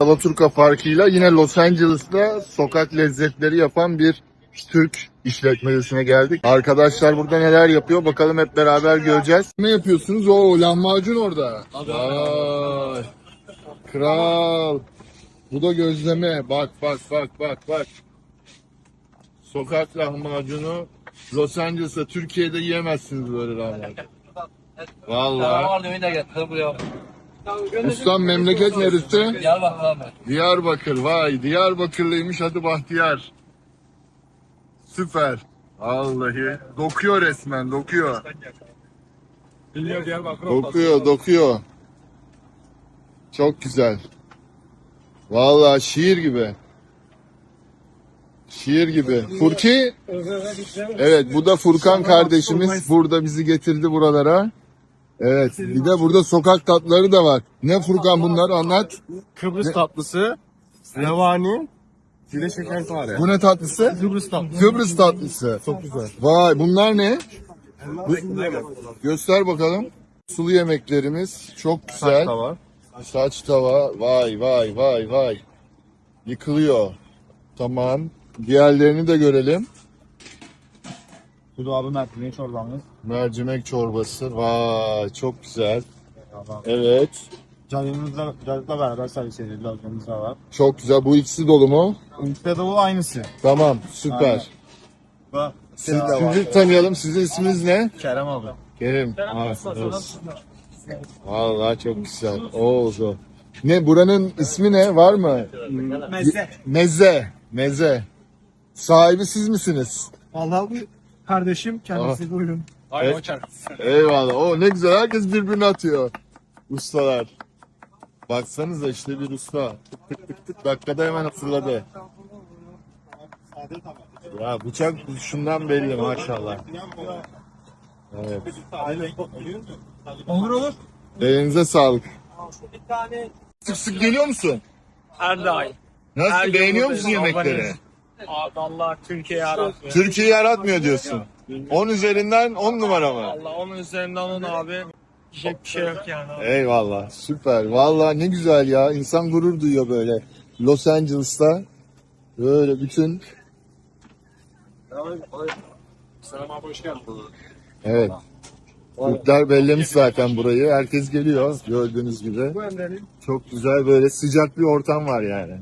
Alaturka farkıyla yine Los Angeles'ta sokak lezzetleri yapan bir Türk işletmesine geldik. Arkadaşlar burada neler yapıyor bakalım hep beraber göreceğiz. Ne yapıyorsunuz? O lahmacun orada. Vay. Kral. Bu da gözleme. Bak bak bak bak bak. Sokak lahmacunu Los Angeles'ta Türkiye'de yiyemezsiniz böyle lahmacun. Vallahi. Ustam memleket neresi? Diyarbakır abi. Diyarbakır vay Diyarbakırlıymış adı Bahtiyar. Süper. Vallahi dokuyor resmen dokuyor. Biliyor Diyarbakır Dokuyor dokuyor. Çok güzel. Vallahi şiir gibi. Şiir gibi. Furki Evet bu da Furkan kardeşimiz burada bizi getirdi buralara. Evet bir de burada sokak tatları da var. Ne Furkan bunlar anlat. Kıbrıs tatlısı, revani, bir de şekerpare. Bu ne tatlısı? Kıbrıs tatlısı. Kıbrıs tatlısı. Çok güzel. Vay bunlar ne? Bu Göster bakalım. Sulu yemeklerimiz çok güzel. tava. Saç tava. Vay vay vay vay. Yıkılıyor. Tamam. Diğerlerini de görelim. Bu da abi mercimek çorbamız. Mercimek çorbası. Vay çok güzel. Evet. Canımızla, canımızla beraber servis edildi. Lazımız da var. Çok güzel. Bu ikisi dolu mu? De bu aynısı. Tamam. Süper. Aynen. Siz, sizi tanıyalım. Sizin isminiz ne? Kerem abi. Kerim. Aferin. Vallahi çok güzel. Oldu. Ne buranın ismi ne? Var mı? Meze. Meze. Meze. Sahibi siz misiniz? Vallahi kardeşim kendisi buyurun. Evet. Eyvallah. O ne güzel. Herkes birbirini atıyor. Ustalar. Baksanıza işte bir usta. Tık tık tık tık. Dakikada hemen fırladı. Ya bıçak şundan belli maşallah. Evet. Olur olur. Elinize sağlık. Sık sık geliyor musun? Her daim. Nasıl Her beğeniyor musun yemekleri? Allah Türkiye'yi yaratmıyor. Türkiye'yi yaratmıyor diyorsun. 10 üzerinden 10 numara mı? Allah onun üzerinden on abi. Diyecek bir şey yok yani. abi. Eyvallah. Süper. Vallahi ne güzel ya. İnsan gurur duyuyor böyle. Los Angeles'ta böyle bütün Selam abi hoş geldin. evet. Türkler bellemiş zaten burayı. Herkes geliyor gördüğünüz gibi. Çok güzel böyle sıcak bir ortam var yani.